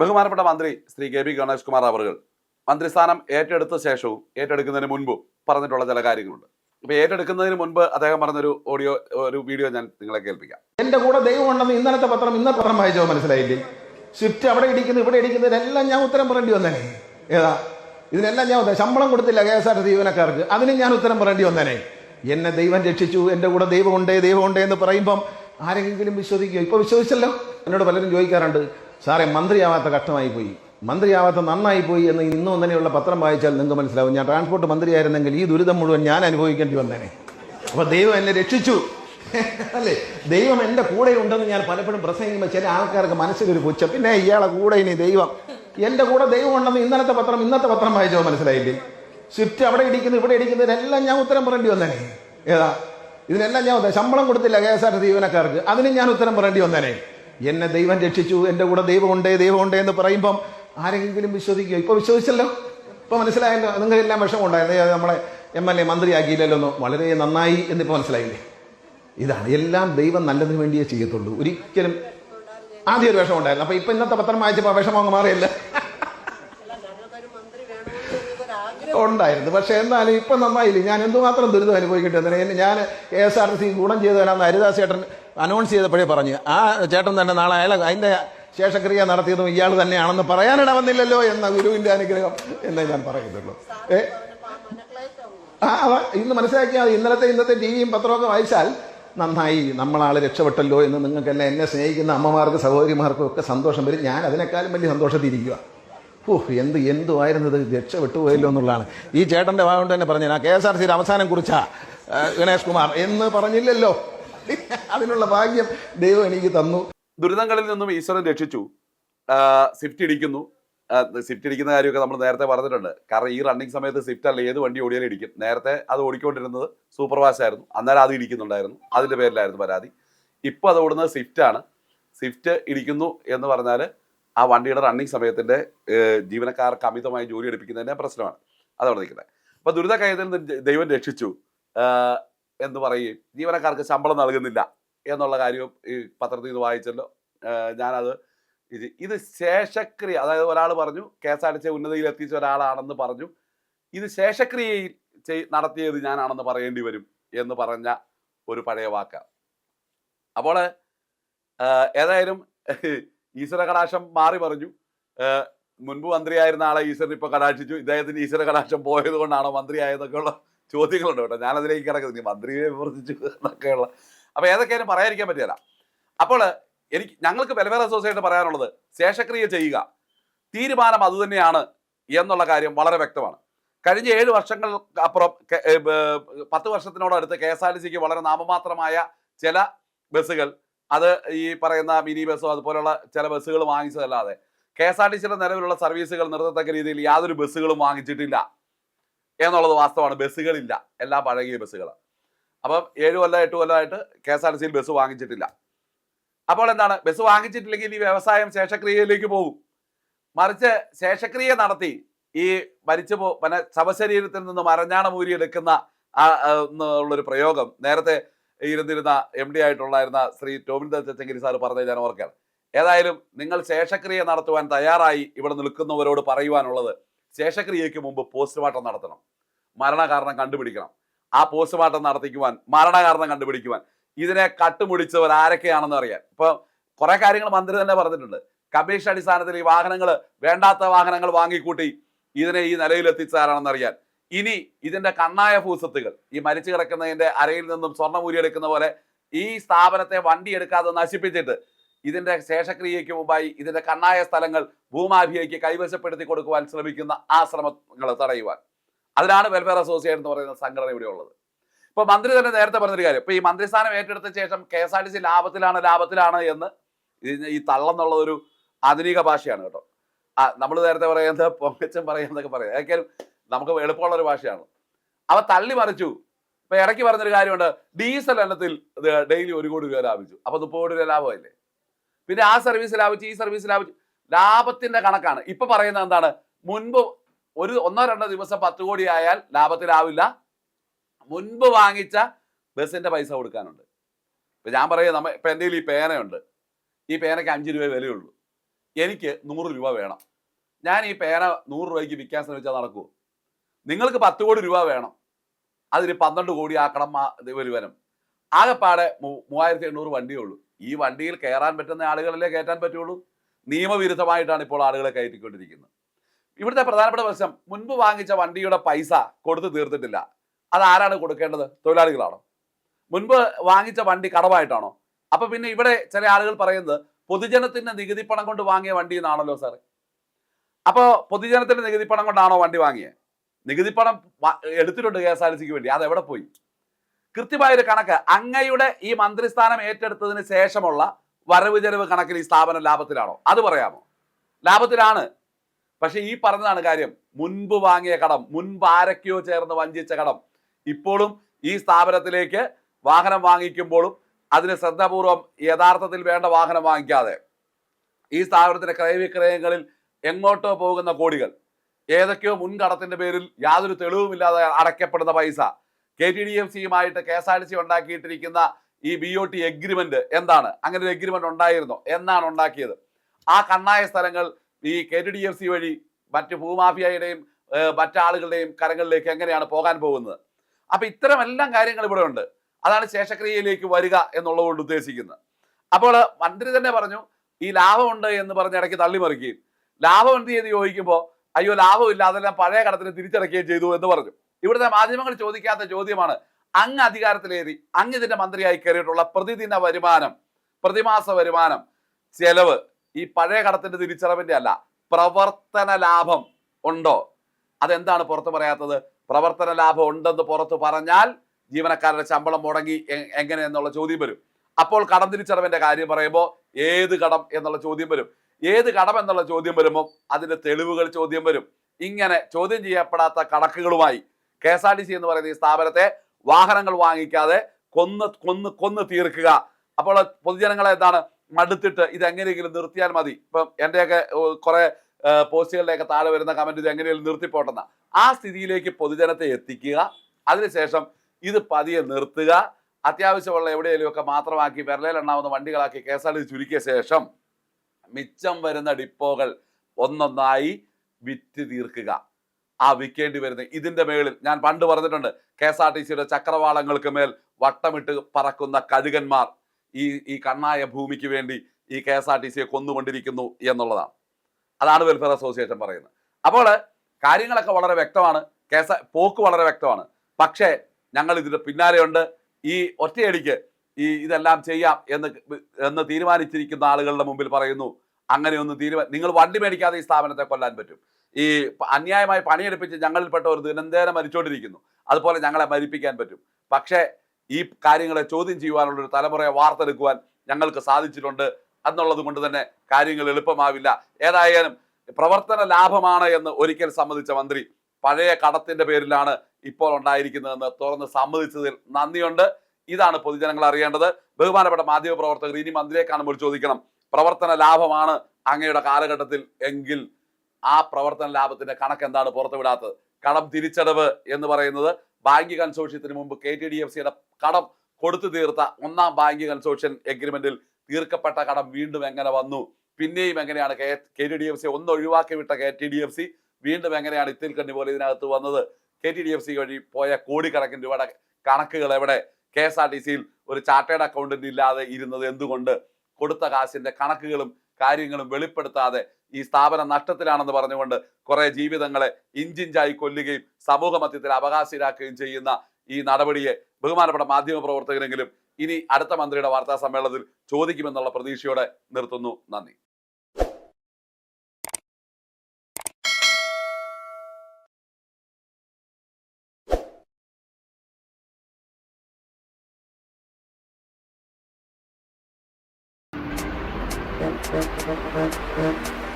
ബഹുമാനപ്പെട്ട മന്ത്രി Shri K P Ganesh Kumar അവർ മന്ത്രിസ്ഥാനം ഏറ്റെടുത്ത ശേഷവും ഏറ്റെടുക്കുന്നതിന് മുൻപും പറഞ്ഞിട്ടുള്ള ചില കാര്യങ്ങളുണ്ട്. ഇപ്പൊ ഏറ്റെടുക്കുന്നതിന് മുൻപ് അദ്ദേഹം പറഞ്ഞൊരു ഓഡിയോ ഒരു വീഡിയോ ഞാൻ നിങ്ങളെ കേൾപ്പിക്കാം. എന്റെ കൂടെ ദൈവം ഉണ്ടെന്ന് ഇന്നലത്തെ പത്രം ഇന്നത്തെ പത്രം വായിച്ചോ മനസ്സിലായില്ലേ? സ്വിഫ്റ്റ് അവിടെ ഇടിക്കുന്നു ഇവിടെ ഇടിക്കുന്നതിനെല്ലാം ഞാൻ ഉത്തരം പറയേണ്ടി വന്നേനെ. ഏതാ? ഇതിനെല്ലാം ഞാൻ ശമ്പളം കൊടുത്തില്ല കെ എസ് ആർ ടി ജീവനക്കാർക്ക്. അതിനും ഞാൻ ഉത്തരം പറയേണ്ടി വന്നേനെ. എന്നെ ദൈവം രക്ഷിച്ചു എന്റെ കൂടെ ദൈവമുണ്ടേ ദൈവമുണ്ടേ എന്ന് പറയുമ്പം ആരെങ്കിലും വിശ്വസിക്കുക ഇപ്പൊ വിശ്വസിച്ചല്ലോ? എന്നോട് പലരും ചോദിക്കാറുണ്ട് സാറേ മന്ത്രിയാവാത്ത കഷ്ടമായി പോയി. മന്ത്രിയാവാത്ത നന്നായി പോയി എന്ന് ഇന്നും തന്നെയുള്ള പത്രം വായിച്ചാൽ നിങ്ങൾക്ക് മനസ്സിലാവും. ഞാൻ ട്രാൻസ്പോർട്ട് മന്ത്രിയായിരുന്നെങ്കിൽ ഈ ദുരിതം മുഴുവൻ ഞാൻ അനുഭവിക്കേണ്ടി വന്നേനെ. അപ്പൊ ദൈവം എന്നെ രക്ഷിച്ചു. അല്ലേ? ദൈവം എന്റെ കൂടെ ഉണ്ടെന്ന് ഞാൻ പലപ്പോഴും പ്രസംഗിക്കുമ്പോൾ ചില ആൾക്കാർക്ക് മനസ്സിലൊരു പുച്ഛം. പിന്നെ ഇയാളെ കൂടെ ഇനി ദൈവം. എന്റെ കൂടെ ദൈവം ഉണ്ടെന്ന് ഇന്നലത്തെ പത്രം ഇന്നത്തെ പത്രം വായിച്ചോ മനസ്സിലായില്ലേ? സ്വിഫ്റ്റ് അവിടെ ഇടിക്കുന്നു ഇവിടെ ഇടിക്കുന്നതിനെല്ലാം ഞാൻ ഉത്തരം പറയേണ്ടി വന്നേനെ. ഏതാ? ഇതിനെല്ലാം ഞാൻ ശമ്പളം കൊടുത്തില്ല കെ എസ് ആർ ജീവനക്കാർക്ക്. അതിനും ഞാൻ ഉത്തരം പറയേണ്ടി വന്നേനെ. എന്നെ ദൈവം രക്ഷിച്ചു എന്റെ കൂടെ ദൈവമുണ്ടേ ദൈവമുണ്ടേ എന്ന് പറയുമ്പം ആരെങ്കിലും വിശ്വസിക്കുക ഇപ്പൊ വിശ്വസിച്ചല്ലോ? ഇപ്പൊ മനസ്സിലായല്ലോ? നിങ്ങൾക്കെല്ലാം വിഷമം ഉണ്ടായിരുന്നു ഏ, നമ്മളെ എം എൽ എ മന്ത്രിയാക്കിയില്ലല്ലോ വളരെ നന്നായി എന്നിപ്പോ മനസ്സിലായില്ലേ? ഇതാണ്. എല്ലാം ദൈവം നല്ലതിന് വേണ്ടിയേ ചെയ്യത്തുള്ളൂ. ഒരിക്കലും ആദ്യം ഒരു വിഷമം ഉണ്ടായിരുന്നു അപ്പൊ ഇപ്പൊ ഇന്നത്തെ പത്രം വായിച്ചപ്പോ വിഷമം അങ്ങ് മാറിയല്ല. ഉണ്ടായിരുന്നു. പക്ഷെ എന്നാലും ഇപ്പൊ നന്നായില്ലേ? ഞാൻ എന്തുമാത്രം ദുരിതം അനുഭവിക്കട്ടെ? ഞാൻ A S R T C ഗുണം ചെയ്തവനാന്ന് ഹരിദാസ് ചേട്ടൻ അനൗൺസ് ചെയ്തപ്പോഴേ പറഞ്ഞു ആ ചേട്ടൻ തന്നെ നാളെ അയാൾ അതിന്റെ ശേഷക്രിയ നടത്തിയതും ഇയാൾ തന്നെയാണെന്ന് പറയാനിട വന്നില്ലല്ലോ എന്ന ഗുരുവിന്റെ അനുഗ്രഹം എന്നേ ഞാൻ പറയുന്നുള്ളൂ. ഏ? ആ ഇന്ന് മനസ്സിലാക്കിയാൽ ഇന്നലത്തെ ഇന്നത്തെ ടി വിയും പത്രമൊക്കെ വായിച്ചാൽ നന്നായി നമ്മളാൾ രക്ഷപ്പെട്ടല്ലോ എന്ന് നിങ്ങൾക്കെല്ലാം എന്നെ സ്നേഹിക്കുന്ന അമ്മമാർക്ക് സഹോദരിമാർക്കും ഒക്കെ സന്തോഷം വരും. ഞാൻ അതിനേക്കാളും വലിയ സന്തോഷത്തിരിക്കുക ഓ എന്ത് എന്തുമായിരുന്നത് രക്ഷപ്പെട്ടു പോയല്ലോ എന്നുള്ളതാണ്. ഈ ചേട്ടന്റെ ഭാഗം തന്നെ പറഞ്ഞു ആ കെ എസ് ആർ സിയുടെ അവസാനം കുറിച്ചാ ഗണേഷ് കുമാർ എന്ന് പറഞ്ഞില്ലല്ലോ. അതിനുള്ള ഭാഗ്യം ദൈവം എനിക്ക് തന്നു. ദുരിതങ്ങളിൽ നിന്നും ഈശ്വരൻ രക്ഷിച്ചു. സ്വിഫ്റ്റ് ഇടിക്കുന്നു. സ്വിഫ്റ്റ് ഇടിക്കുന്ന കാര്യമൊക്കെ നമ്മൾ നേരത്തെ പറഞ്ഞിട്ടുണ്ട്. കാരണം ഈ റണ്ണിങ് സമയത്ത് സ്വിഫ്റ്റ് അല്ല ഏത് വണ്ടി ഓടിയാലും ഇടിക്കും. നേരത്തെ അത് ഓടിക്കൊണ്ടിരുന്നത് സൂപ്പർ ആയിരുന്നു. അന്നേരം അത് ഇടിക്കുന്നുണ്ടായിരുന്നു. അതിന്റെ പേരിലായിരുന്നു പരാതി. ഇപ്പൊ അത് ഓടുന്നത് ആണ്. സ്വിഫ്റ്റ് ഇടിക്കുന്നു എന്ന് പറഞ്ഞാൽ ആ വണ്ടിയുടെ റണ്ണിങ് സമയത്തിന്റെ ഏഹ്, ജീവനക്കാർക്ക് അമിതമായി ജോലി എടുപ്പിക്കുന്നതിന്റെ പ്രശ്നമാണ്. അതവിടെ നിൽക്കുന്നത്. അപ്പൊ ദുരിത കൈതൽ ദൈവം രക്ഷിച്ചു. എന്ന് പറയുകയും ജീവനക്കാർക്ക് ശമ്പളം നൽകുന്നില്ല എന്നുള്ള കാര്യവും ഈ പത്രത്തിൽ നിന്ന് വായിച്ചല്ലോ. ഞാനത് ഇത് ഇത് ശേഷക്രിയ അതായത് ഒരാൾ പറഞ്ഞു K S R T C ഉന്നതിയിൽ എത്തിച്ച ഒരാളാണെന്ന് പറഞ്ഞു. ഇത് ശേഷക്രിയയിൽ ചെയ് നടത്തിയത് ഞാനാണെന്ന് പറയേണ്ടി വരും എന്ന് പറഞ്ഞ ഒരു പഴയ വാക്ക. അപ്പോൾ ഏതായാലും ഈശ്വര കടാക്ഷം മാറി പറഞ്ഞു മുൻപ് മന്ത്രിയായിരുന്ന ആളെ ഈശ്വരൻ ഇപ്പൊ കടാക്ഷിച്ചു. ഇദ്ദേഹത്തിന് ഈശ്വര കടാക്ഷം പോയത് കൊണ്ടാണോ മന്ത്രിയായതൊക്കെയുള്ള ചോദ്യങ്ങളുണ്ട് കേട്ടോ. ഞാനതിലേക്ക് കിടക്കുന്നത് മന്ത്രിയെ വിമർശിച്ചു എന്നൊക്കെയുള്ള. അപ്പൊ ഏതൊക്കെയാലും പറയാതിരിക്കാൻ പറ്റില്ല അപ്പോൾ എനിക്ക് ഞങ്ങൾക്ക് വെൽഫെയർ അസോസിയേഷൻ പറയാനുള്ളത് ശേഷക്രിയ ചെയ്യുക. തീരുമാനം അതുതന്നെയാണ് എന്നുള്ള കാര്യം വളരെ വ്യക്തമാണ്. കഴിഞ്ഞ ഏഴ് വർഷങ്ങൾ അപ്പുറം പത്ത് വർഷത്തിനോടടുത്ത് കെ എസ് ആർ ടി സിക്ക് വളരെ നാമമാത്രമായ ചില ബസ്സുകൾ അത് ഈ പറയുന്ന മിനി ബസ്സോ അതുപോലെയുള്ള ചില ബസ്സുകൾ വാങ്ങിച്ചതല്ലാതെ കെ എസ് ആർ ടി സിയുടെ നിലവിലുള്ള സർവീസുകൾ നിർത്തത്തക്ക രീതിയിൽ യാതൊരു ബസ്സുകളും വാങ്ങിച്ചിട്ടില്ല. എന്നുള്ളത് വാസ്തവമാണ്. ബസ്സുകളില്ല. എല്ലാ പഴകിയ ബസ്സുകൾ അപ്പം ഏഴ് കൊല്ലം എട്ട് കൊല്ലമായിട്ട് കെ എസ് ആർ സിയിൽ ബസ് വാങ്ങിച്ചിട്ടില്ല. അപ്പോൾ എന്താണ്? ബസ് വാങ്ങിച്ചിട്ടില്ലെങ്കിൽ ഈ വ്യവസായം ശേഷക്രിയയിലേക്ക് പോകും. മറിച്ച് ശേഷക്രിയ നടത്തി ഈ മരിച്ചു പോ പിന്നെ ശവശരീരത്തിൽ നിന്ന് മരഞ്ഞാണ മൂരിയെടുക്കുന്ന ഉള്ളൊരു പ്രയോഗം നേരത്തെ ഇരുന്നിരുന്ന എം ഡി ആയിട്ടുള്ളായിരുന്ന ശ്രീ ടോമിൻ ചച്ചങ്കിരി സാർ പറഞ്ഞത് ഞാൻ ഓർക്കുകയാണ്. ഏതായാലും നിങ്ങൾ ശേഷക്രിയ നടത്തുവാൻ തയ്യാറായി ഇവിടെ നിൽക്കുന്നവരോട് പറയുവാനുള്ളത് ശേഷക്രിയയ്ക്ക് മുമ്പ് പോസ്റ്റ്മോർട്ടം നടത്തണം. മരണകാരണം കണ്ടുപിടിക്കണം. ആ പോസ്റ്റ്മോർട്ടം നടത്തിക്കുവാൻ മരണകാരണം കണ്ടുപിടിക്കുവാൻ ഇതിനെ കട്ടുമുടിച്ചവർ ആരൊക്കെയാണെന്ന് അറിയാൻ. ഇപ്പൊ കുറെ കാര്യങ്ങൾ മന്ത്രി തന്നെ പറഞ്ഞിട്ടുണ്ട്. കമ്മീഷൻ അടിസ്ഥാനത്തിൽ ഈ വാഹനങ്ങൾ വേണ്ടാത്ത വാഹനങ്ങൾ വാങ്ങിക്കൂട്ടി ഇതിനെ ഈ നിലയിലെത്തിച്ചാരാണെന്ന് അറിയാൻ. ഇനി ഇതിന്റെ കണ്ണായ ഭൂസത്തുകൾ ഈ മരിച്ചു കിടക്കുന്നതിന്റെ അരയിൽ നിന്നും സ്വർണം എടുക്കുന്ന പോലെ ഈ സ്ഥാപനത്തെ വണ്ടി എടുക്കാതെ നശിപ്പിച്ചിട്ട് ഇതിന്റെ ശേഷക്രിയയ്ക്ക് മുമ്പായി ഇതിന്റെ കണ്ണായ സ്ഥലങ്ങൾ ഭൂമാഫിയയ്ക്ക് കൈവശപ്പെടുത്തി കൊടുക്കുവാൻ ശ്രമിക്കുന്ന ആ ശ്രമങ്ങൾ തടയുവാൻ. അതിനാണ് വെൽഫെയർ അസോസിയേഷൻ എന്ന് പറയുന്ന സംഘടന ഇവിടെ ഉള്ളത്. ഇപ്പൊ മന്ത്രി തന്നെ നേരത്തെ പറഞ്ഞൊരു കാര്യം. ഇപ്പൊ ഈ മന്ത്രിസ്ഥാനം ഏറ്റെടുത്ത ശേഷം K S R T C ലാഭത്തിലാണ് ലാഭത്തിലാണ് എന്ന് ഈ തള്ളെന്നുള്ള ഒരു ആധുനിക ഭാഷയാണ് കേട്ടോ. ആ നമ്മൾ നേരത്തെ പറയുന്നത് പൊങ്ങച്ചൻ പറയുന്നതൊക്കെ പറയാം. ഏക്കാലും നമുക്ക് എളുപ്പമുള്ള ഒരു ഭാഷയാണ്. അവ തള്ളി മറിച്ചു. ഇപ്പൊ ഇടയ്ക്ക് പറഞ്ഞൊരു കാര്യമുണ്ട്. ഡീസൽ എണ്ണത്തിൽ ഡെയിലി ഒരു കോടി രൂപ ലാഭിച്ചു. അപ്പൊ മുപ്പത് കോടി രൂപ ലാഭമല്ലേ പിന്നെ ആ സർവീസ് ലാഭിച്ചു ഈ സർവീസ് ലാഭിച്ചു ലാഭത്തിന്റെ കണക്കാണ്. ഇപ്പൊ പറയുന്നത് എന്താണ്? മുൻപ് ഒരു ഒന്നോ രണ്ടോ ദിവസം പത്ത് കോടി ആയാൽ ലാഭത്തിലാവില്ല. മുൻപ് വാങ്ങിച്ച ബസ്സിന്റെ പൈസ കൊടുക്കാനുണ്ട്. ഇപ്പൊ ഞാൻ പറയുക നമ്മ ഇപ്പൊ എന്റെ ഈ പേനയുണ്ട്. ഈ പേനയ്ക്ക് അഞ്ച് രൂപ വിലയുള്ളൂ. എനിക്ക് നൂറ് രൂപ വേണം. ഞാൻ ഈ പേന നൂറ് രൂപയ്ക്ക് വിൽക്കാൻ ശ്രമിച്ചാൽ നടക്കുമോ നിങ്ങൾക്ക് പത്ത് കോടി രൂപ വേണം. അതിന് പന്ത്രണ്ട് കോടി ആക്കണം വരുവനം ആകെപ്പാടെ മൂവായിരത്തി എണ്ണൂറ് വണ്ടിയേ ഉള്ളൂ. ഈ വണ്ടിയിൽ കയറാൻ പറ്റുന്ന ആളുകളല്ലേ കയറ്റാൻ പറ്റുള്ളൂ? നിയമവിരുദ്ധമായിട്ടാണ് ഇപ്പോൾ ആളുകളെ കയറ്റിക്കൊണ്ടിരിക്കുന്നത്. ഇവിടുത്തെ പ്രധാനപ്പെട്ട പ്രശ്നം മുൻപ് വാങ്ങിച്ച വണ്ടിയുടെ പൈസ കൊടുത്തു തീർത്തിട്ടില്ല. അത് ആരാണ് കൊടുക്കേണ്ടത്? തൊഴിലാളികളാണോ? മുൻപ് വാങ്ങിച്ച വണ്ടി കടമായിട്ടാണോ? അപ്പൊ പിന്നെ ഇവിടെ ചില ആളുകൾ പറയുന്നത് പൊതുജനത്തിന്റെ നികുതി പണം കൊണ്ട് വാങ്ങിയ വണ്ടി എന്നാണല്ലോ സാറ്. അപ്പോൾ പൊതുജനത്തിന്റെ നികുതി പണം കൊണ്ടാണോ വണ്ടി വാങ്ങിയത് നികുതി പണം എടുത്തിട്ടുണ്ട് കെ എസ് ആർ സിക്ക് വേണ്ടി. അത് എവിടെ പോയി? കൃത്യമായൊരു കണക്ക്. അങ്ങയുടെ ഈ മന്ത്രിസ്ഥാനം ഏറ്റെടുത്തതിന് ശേഷമുള്ള വരവ് ചെലവ് കണക്കിൽ ഈ സ്ഥാപനം ലാഭത്തിലാണോ? അത് പറയാമോ? ലാഭത്തിലാണ്. പക്ഷെ ഈ പറഞ്ഞതാണ് കാര്യം. മുൻപ് വാങ്ങിയ കടം മുൻപ് ആരൊക്കെയോ ചേർന്ന് വഞ്ചിച്ച കടം. ഇപ്പോഴും ഈ സ്ഥാപനത്തിലേക്ക് വാഹനം വാങ്ങിക്കുമ്പോഴും അതിന് ശ്രദ്ധാപൂർവം യഥാർത്ഥത്തിൽ വേണ്ട വാഹനം വാങ്ങിക്കാതെ ഈ സ്ഥാപനത്തിന്റെ ക്രയവിക്രയങ്ങളിൽ എങ്ങോട്ടോ പോകുന്ന കോടികൾ ഏതൊക്കെയോ മുൻകടത്തിന്റെ പേരിൽ യാതൊരു തെളിവുമില്ലാതെ അടയ്ക്കപ്പെടുന്ന പൈസ K T D M സിയുമായിട്ട് K S R T C ഉണ്ടാക്കിയിട്ടിരിക്കുന്ന ഈ ബി ഒ ടി എഗ്രിമെന്റ് എന്താണ്? അങ്ങനെ ഒരു എഗ്രിമെന്റ് ഉണ്ടായിരുന്നോ. എന്നാണ് ഉണ്ടാക്കിയത്? ആ കണ്ണായ സ്ഥലങ്ങൾ ഈ K T D M C വഴി മറ്റ് ഭൂമാഫിയയുടെയും മറ്റാളുകളുടെയും കരങ്ങളിലേക്ക് എങ്ങനെയാണ് പോകാൻ പോകുന്നത്? അപ്പൊ ഇത്തരം എല്ലാം കാര്യങ്ങൾ ഇവിടെ ഉണ്ട്. അതാണ് ശേഷക്രിയയിലേക്ക് വരിക എന്നുള്ളതുകൊണ്ട് ഉദ്ദേശിക്കുന്നത്. അപ്പോൾ മന്ത്രി തന്നെ പറഞ്ഞു ഈ ലാഭമുണ്ട് എന്ന് പറഞ്ഞ് ഇടയ്ക്ക് തള്ളിമറിക്കുകയും. ലാഭം എന്ത് ചെയ്ത് ചോദിക്കുമ്പോൾ അയ്യോ ലാഭമില്ല അതെല്ലാം പഴയ കടത്തിന് തിരിച്ചടക്കുകയും ചെയ്തു എന്ന് പറഞ്ഞു. ഇവിടുത്തെ മാധ്യമങ്ങൾ ചോദിക്കാത്ത ചോദ്യമാണ്. അങ്ങ് അധികാരത്തിലേറി അങ്ങ് ഇതിന്റെ മന്ത്രിയായി കയറിയിട്ടുള്ള പ്രതിദിന വരുമാനം പ്രതിമാസ വരുമാനം ചെലവ് ഈ പഴയ കടത്തിന്റെ തിരിച്ചടവിന്റെ അല്ല പ്രവർത്തന ലാഭം ഉണ്ടോ? അതെന്താണ് പുറത്തു പറയാത്തത്? പ്രവർത്തന ലാഭം ഉണ്ടെന്ന് പുറത്തു പറഞ്ഞാൽ ജീവനക്കാരുടെ ശമ്പളം മുടങ്ങി എങ്ങനെ എന്നുള്ള ചോദ്യം വരും. അപ്പോൾ കടം തിരിച്ചടവിന്റെ കാര്യം പറയുമ്പോൾ ഏത് കടം എന്നുള്ള ചോദ്യം വരും. ഏത് കടം എന്നുള്ള ചോദ്യം വരുമ്പോൾ അതിന്റെ തെളിവുകൾ ചോദ്യം വരും. ഇങ്ങനെ ചോദ്യം ചെയ്യപ്പെടാത്ത കണക്കുകളുമായി K S R T C എന്ന് പറയുന്ന ഈ സ്ഥാപനത്തെ വാഹനങ്ങൾ വാങ്ങിക്കാതെ കൊന്ന് കൊന്ന് കൊന്ന് തീർക്കുക. അപ്പോൾ പൊതുജനങ്ങളെ എന്താണ് മടുത്തിട്ട് ഇത് എങ്ങനെയെങ്കിലും നിർത്തിയാൽ മതി. ഇപ്പം എന്റെയൊക്കെ കുറേ പോസ്റ്റുകളിലേക്ക് താഴെ വരുന്ന കമന്റ് ഇത് എങ്ങനെയെങ്കിലും നിർത്തിപ്പോട്ടെന്ന. ആ സ്ഥിതിയിലേക്ക് പൊതുജനത്തെ എത്തിക്കുക. അതിനുശേഷം ഇത് പതിയെ നിർത്തുക. അത്യാവശ്യമുള്ള എവിടെയെങ്കിലുമൊക്കെ മാത്രമാക്കി വിരലിലെണ്ണാവുന്ന വണ്ടികളാക്കി കെ എസ് ആർ ടി ചുരുക്കിയ ശേഷം മിച്ചം വരുന്ന ഡിപ്പോകൾ ഒന്നൊന്നായി വിറ്റ് തീർക്കുക. ആ വിൽക്കേണ്ടി വരുന്നത്. ഇതിന്റെ മേളിൽ ഞാൻ പണ്ട് പറഞ്ഞിട്ടുണ്ട് കെ എസ് ആർ ടി സിയുടെ ചക്രവാളങ്ങൾക്ക് മേൽ വട്ടമിട്ട് പറക്കുന്ന കഴുകന്മാർ ഈ ഈ കണ്ണായ ഭൂമിക്ക് വേണ്ടി ഈ കെ എസ് ആർ ടി സിയെ കൊന്നുകൊണ്ടിരിക്കുന്നു എന്നുള്ളതാണ്. അതാണ് വെൽഫെയർ അസോസിയേഷൻ പറയുന്നത്. അപ്പോൾ കാര്യങ്ങളൊക്കെ വളരെ വ്യക്തമാണ്. കെ എസ് പോക്ക് വളരെ വ്യക്തമാണ്. പക്ഷേ ഞങ്ങൾ ഇതിന്റെ പിന്നാലെയുണ്ട്. ഈ ഒറ്റയടിക്ക് ഈ ഇതെല്ലാം ചെയ്യാം എന്ന് എന്ന് തീരുമാനിച്ചിരിക്കുന്ന ആളുകളുടെ മുമ്പിൽ പറയുന്നു. അങ്ങനെയൊന്നും തീരുമാനം നിങ്ങൾ വണ്ടി മേടിക്കാതെ ഈ സ്ഥാപനത്തെ കൊല്ലാൻ പറ്റും. ഈ അന്യായമായി പണിയെടുപ്പിച്ച് ഞങ്ങളിൽപ്പെട്ടവർ ദിനന്തേരം മരിച്ചുകൊണ്ടിരിക്കുന്നു അതുപോലെ ഞങ്ങളെ മരിപ്പിക്കാൻ പറ്റും. പക്ഷേ ഈ കാര്യങ്ങളെ ചോദ്യം ചെയ്യുവാനുള്ള ഒരു തലമുറയെ വാർത്തെടുക്കുവാൻ ഞങ്ങൾക്ക് സാധിച്ചിട്ടുണ്ട് എന്നുള്ളത് കൊണ്ട് തന്നെ കാര്യങ്ങൾ എളുപ്പമാവില്ല. ഏതായാലും പ്രവർത്തന ലാഭമാണ് എന്ന് ഒരിക്കൽ സമ്മതിച്ച മന്ത്രി പഴയ കടത്തിന്റെ പേരിലാണ് ഇപ്പോൾ ഉണ്ടായിരിക്കുന്നതെന്ന് തുറന്ന് സമ്മതിച്ചതിൽ നന്ദിയുണ്ട്. ഇതാണ് പൊതുജനങ്ങൾ അറിയേണ്ടത്. ബഹുമാനപ്പെട്ട മാധ്യമ പ്രവർത്തകർ ഇനി മന്ത്രിയെ കാണുമ്പോൾ ചോദിക്കണം പ്രവർത്തന ലാഭമാണ് അങ്ങയുടെ കാലഘട്ടത്തിൽ എങ്കിൽ ആ പ്രവർത്തന ലാഭത്തിന്റെ കണക്ക് എന്താണ് പുറത്തുവിടാത്തത്? കടം തിരിച്ചടവ് എന്ന് പറയുന്നത് ബാങ്ക് കൺസോഷ്യത്തിന് മുമ്പ് കെ ടി ഡി എഫ് സിയുടെ കടം കൊടുത്തു തീർത്ത ഒന്നാം ബാങ്ക് കൺസോഷ്യൻ എഗ്രിമെന്റിൽ തീർക്കപ്പെട്ട കടം വീണ്ടും എങ്ങനെ വന്നു? പിന്നെയും എങ്ങനെയാണ് K K T D F C ഒന്ന് ഒഴിവാക്കി വിട്ട K T D F C വീണ്ടും എങ്ങനെയാണ് ഇത്തിൽ കണ്ണി പോലെ ഇതിനകത്ത് വന്നത്? K T D F C വഴി പോയ കോടിക്കണക്കിന് രൂപയുടെ കണക്കുകൾ എവിടെ? കെ എസ് ആർ ടി സിയിൽ ഒരു ചാർട്ടേഡ് അക്കൗണ്ടന്റ് ഇല്ലാതെ ഇരുന്നത് എന്തുകൊണ്ട്? കൊടുത്ത കാശിന്റെ കണക്കുകളും കാര്യങ്ങളും വെളിപ്പെടുത്താതെ ഈ സ്ഥാപനം നഷ്ടത്തിലാണെന്ന് പറഞ്ഞുകൊണ്ട് കുറെ ജീവിതങ്ങളെ ഇഞ്ചിഞ്ചായി കൊല്ലുകയും സമൂഹ മധ്യത്തിൽ അവകാശിരാക്കുകയും ചെയ്യുന്ന ഈ നടപടിയെ ബഹുമാനപ്പെട്ട മാധ്യമ പ്രവർത്തകരെങ്കിലും ഇനി അടുത്ത മന്ത്രിയുടെ വാർത്താ സമ്മേളനത്തിൽ ചോദിക്കുമെന്നുള്ള പ്രതീക്ഷയോടെ നിർത്തുന്നു. നന്ദി. Thank you.